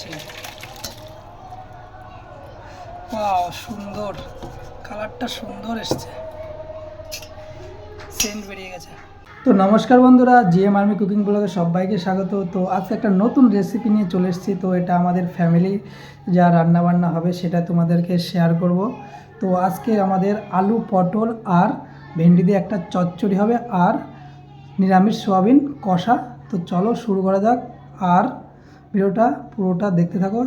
দিচ্ছি ওয়াও সুন্দর। কালারটা সুন্দর এসছে। সেন্ট বেরিয়ে গেছে। তো নমস্কার বন্ধুরা, জিএম আর্মি কুকিং ব্লগে সবাইকে স্বাগত। তো আজকে একটা নতুন রেসিপি নিয়ে চলে এসেছি। তো এটা আমাদের ফ্যামিলি যা রান্না বান্না হবে সেটা তোমাদেরকে শেয়ার করব। তো আজকে আমাদের আলু পটল আর ভেন্ডি দিয়ে একটা চচ্চড়ি হবে আর নিরামিষ সোয়াবিন কষা। তো চলো শুরু করা যাক। আর ভিডিওটা পুরোটা দেখতে থাকো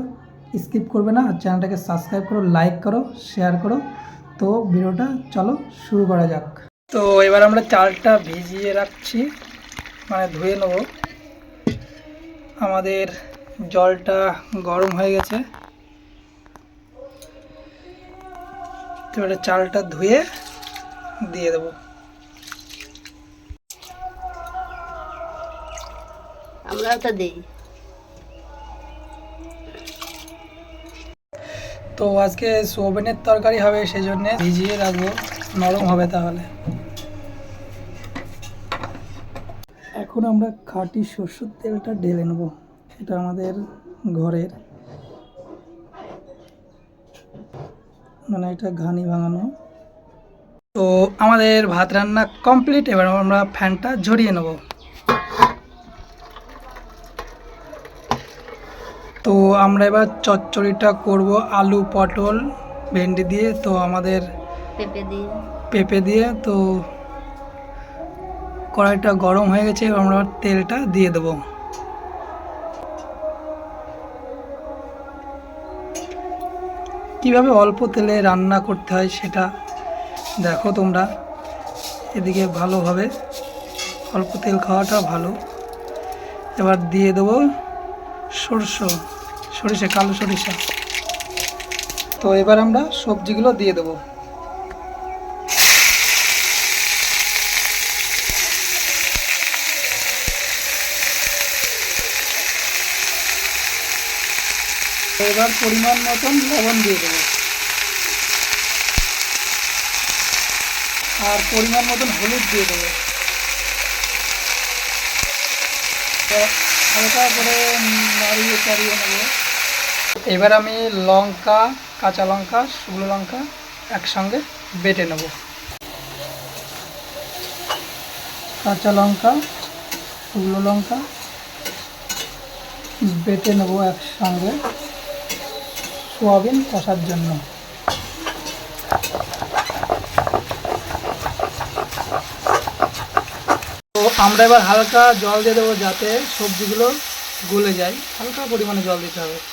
স্কিপ করবে না, আর চ্যানেলটাকে সাবস্ক্রাইব করো লাইক করো শেয়ার করো। তো ভিডিওটা চলো শুরু করা যাক। তো এবার আমরা চালটা ভিজিয়ে রাখছি মানে ধুয়ে নেব। আমাদের জলটা গরম হয়ে গেছে। তো এবারে চালটা ধুয়ে দিয়ে দেবো। আমরাও তো দিই। তো আজকে সোয়াবিনের তরকারি হবে সেই জন্য ভিজিয়ে রাখব। নরম হবে তাহলে। এখন আমরা খাঁটি সরষের তেলটা ঢেলে নেব। এটা আমাদের ঘরের। মানে এটা ঘানি ভাঙানো। তো আমাদের ভাত রান্না কমপ্লিট এবার আমরা ফ্যানটা ঝরিয়ে নেব। তো আমরা এবার চচ্চড়িটা করব আলু পটল ভেন্ডি দিয়ে তো আমাদের পেঁপে দিয়ে। পেঁপে দিয়ে তো কড়াইটা গরম হয়ে গেছে এবার আমরা তেলটা দিয়ে দেবো। কীভাবে অল্প তেলে রান্না করতে হয় সেটা দেখো তোমরা। এদিকে ভালোভাবে অল্প তেল খাওয়াটা ভালো। এবার দিয়ে দেবো সরষ। সরিষা, কালো সরিষা। তো এবার আমরা সবজিগুলো দিয়ে দেবো। এবার পরিমাণ মতন লবণ দিয়ে দেবো। আর পরিমাণ মতন হলুদ দিয়ে দেবো। হালকা করে নাড়িয়ে চাড়িয়ে নেব। এবার আমি লঙ্কা, কাঁচা লঙ্কা, শুকনো লঙ্কা একসঙ্গে বেটে নেব। কাঁচা লঙ্কা, শুকনো লঙ্কা বেটে নেব একসঙ্গে সোয়াবিন কষার জন্য। তো আমরা এবার হালকা জল দিয়ে দেবো যাতে সবজিগুলো গলে যায়। হালকা পরিমাণে জল দিতে হবে।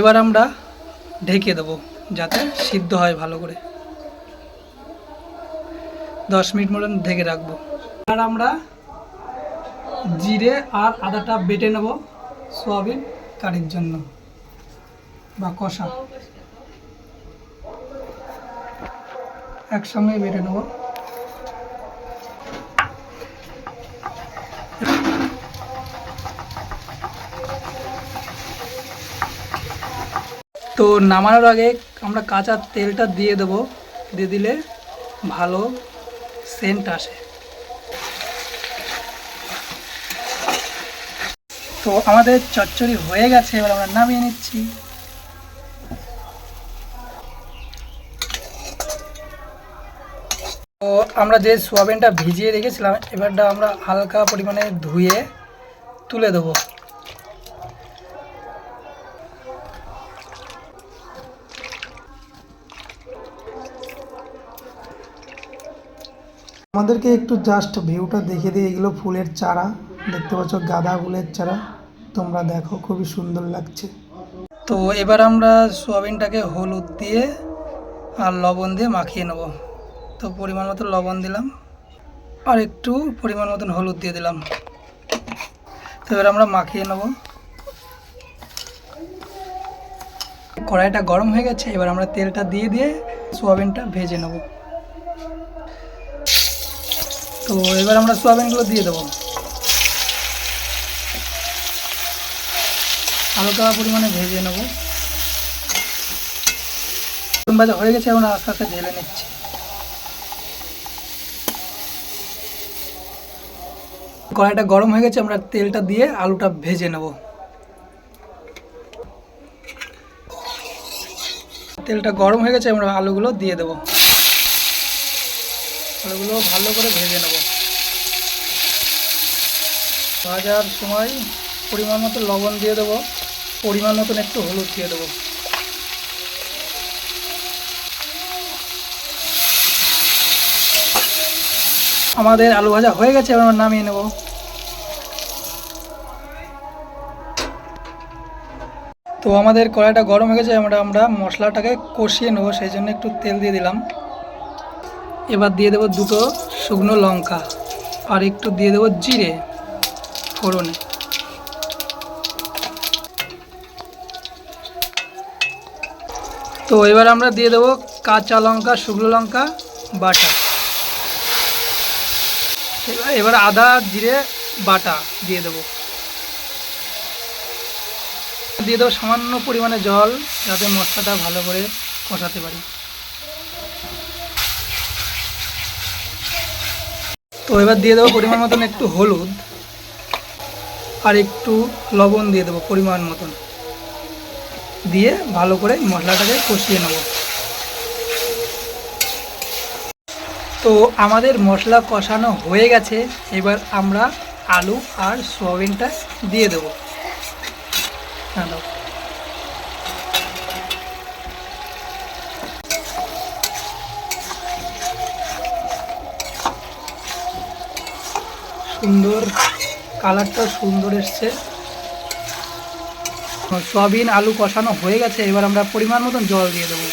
এবার আমরা ঢেকে দেবো, যাতে সিদ্ধ হয় ভালো করে। দশ মিনিট মতন ঢেকে রাখব। আর আমরা জিরে আর আদাটা বেটে নেব সোয়াবিন কারির জন্য বা কষা। একসঙ্গে বেটে নেব। তো নামানোর আগে আমরা কাঁচা তেলটা দিয়ে দেবো। দিয়ে দিলে ভালো সেন্ট আসে। তো আমাদের চচ্চড়ি হয়ে গেছে, এবার আমরা নামিয়ে নিচ্ছি। তো আমরা যে সোয়াবিনটা ভিজিয়ে রেখেছিলাম, এবারটা আমরা হালকা পরিমাণে ধুয়ে তুলে দেবো। আমাদেরকে একটু জাস্ট ভিউটা দেখে দিই, এগুলো ফুলের চারা। দেখতে পাচ্ছ, গাঁদা ফুলের চারা। তোমরা দেখো, খুবই সুন্দর লাগছে। তো এবার আমরা সোয়াবিনটাকে হলুদ দিয়ে আর লবণ দিয়ে মাখিয়ে নেব। তো পরিমাণ মতো লবণ দিলাম। আর একটু পরিমাণ মতন হলুদ দিয়ে দিলাম। তো এবার আমরা মাখিয়ে নেব। কড়াইটা গরম হয়ে গেছে, এবার আমরা তেলটা দিয়ে দিয়ে সোয়াবিনটা ভেজে নেব। তো এবার আমরা সোয়াবিনগুলো দিয়ে দেবো। হালকা পরিমাণে ভেজে নেব। ভাজা হয়ে গেছে, এখন আস্তে আস্তে ঢেলে নিচ্ছি। কড়াইটা গরম হয়ে গেছে, আমরা তেলটা দিয়ে আলুটা ভেজে নেব। তেলটা গরম হয়ে গেছে, আমরা আলুগুলো দিয়ে দেব। আলুগুলো ভালো করে ভেজে নেব। ভাজার সময় পরিমাণ মতো লবণ দিয়ে দেবো, পরিমাণ মতন একটু হলুদ দিয়ে দেবো। আমাদের আলু ভাজা হয়ে গেছে, এবার নামিয়ে নেব। তো আমাদের কড়াইটা গরম হয়ে গেছে আমরা আমরা মশলাটাকে কষিয়ে নেব, সেই জন্য একটু তেল দিয়ে দিলাম। এবার দিয়ে দেবো দুটো শুকনো লঙ্কা আর একটু দিয়ে দেবো জিরে ফোড়নে। তো এবার আমরা দিয়ে দেবো কাঁচা লঙ্কা, শুকনো লঙ্কা, বাটা। এবার আদা, জিরে, বাটা দিয়ে দেবো। দিয়ে দেবো সামান্য পরিমাণে জল যাতে মশলাটা ভালো করে কষাতে পারি। তো এবার দিয়ে দেবো পরিমাণ মতন একটু হলুদ আর একটু লবণ দিয়ে দেবো পরিমাণ মতন। দিয়ে ভালো করে মশলাটাকে কষিয়ে নেব। তো আমাদের মশলা কষানো হয়ে গেছে। এবার আমরা আলু আর সোয়াবিনটা দিয়ে দেবো হ্যাঁ দাও। সুন্দর কালারটা সুন্দর এসছে। সয়াবিন, আলু কষানো হয়ে গেছে, এবার আমরা পরিমাণ মতন জল দিয়ে দেবো।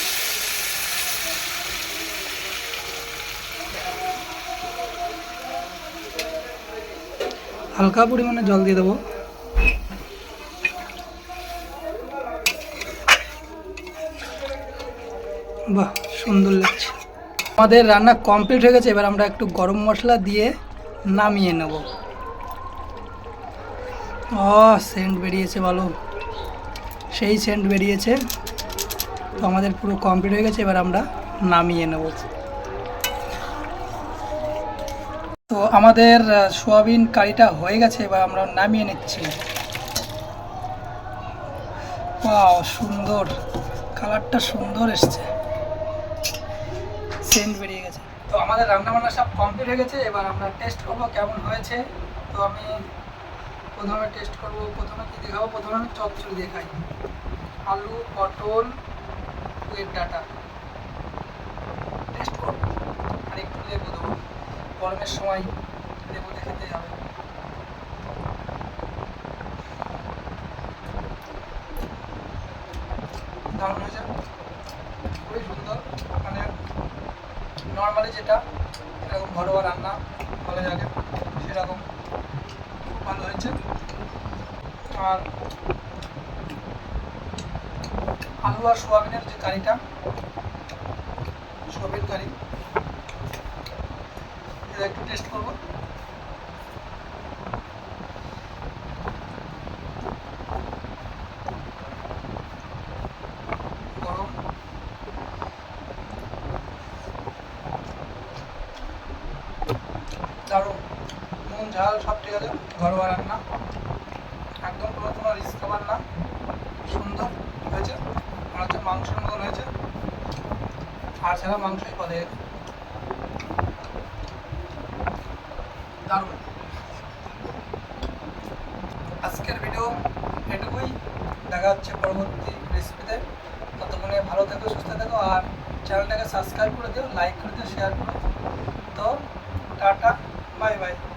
হালকা পরিমাণে জল দিয়ে দেবো। বাহ, সুন্দর লাগছে। আমাদের রান্না কমপ্লিট হয়ে গেছে, এবার আমরা একটু গরম মশলা দিয়ে নামিয়ে নেব। ও সেন্ট বেরিয়েছে ভালো সেই সেন্ট বেরিয়েছে। তো আমাদের পুরো কমপ্লিট হয়ে গেছে, এবার আমরা নামিয়ে নেব। তো আমাদের সোয়াবিন কারিটা হয়ে গেছে, এবার আমরা নামিয়ে নিচ্ছি। সুন্দর। কালারটা সুন্দর এসছে। সেন্ট বেরিয়ে গেছে। আমাদের রান্না বান্না সব কমপ্লিট হয়ে গেছে, এবার আমরা টেস্ট করব কেমন হয়েছে। তো আমি প্রথমে টেস্ট করব, প্রথমে কী দেখাবো? প্রথমে আমি চচ্চড়ি দেখাই। আলু, পটল পুয়ের ডাটা। টেস্ট করব। আর একটু লেবু দেবো। গরমের সময় লেবু দিয়ে খেতে হবে। দারুণ হয়েছে। খুবই সুন্দর মানে নর্মালি যেটা, এরকম ঘরোয়া রান্না ভালো লাগে সেরকম খুব ভালো হয়েছে। আর আলু আর সোয়াবিনের যে কারিটা, সোয়াবিন কারি, এটা একটু টেস্ট করব গরম দারুণ। নুন, ঝাল, সব ঠিক আছে, ঘরোয়া রান্না। একদম কোনো কোনো রিস্ক খাবার না। সুন্দর হয়েছে। মনে হচ্ছে মাংসের মতন হয়েছে। আর ছাড়া মাংসই এর। দারুণ। আজকের ভিডিও এটুকুই। দেখা হচ্ছে পরবর্তী রেসিপিতে ততক্ষণে ভালো থেকো, সুস্থ থেকো, আর চ্যানেলটাকে সাবস্ক্রাইব করে দিও লাইক করে দিও শেয়ার করো তো, টাটা। Bye bye.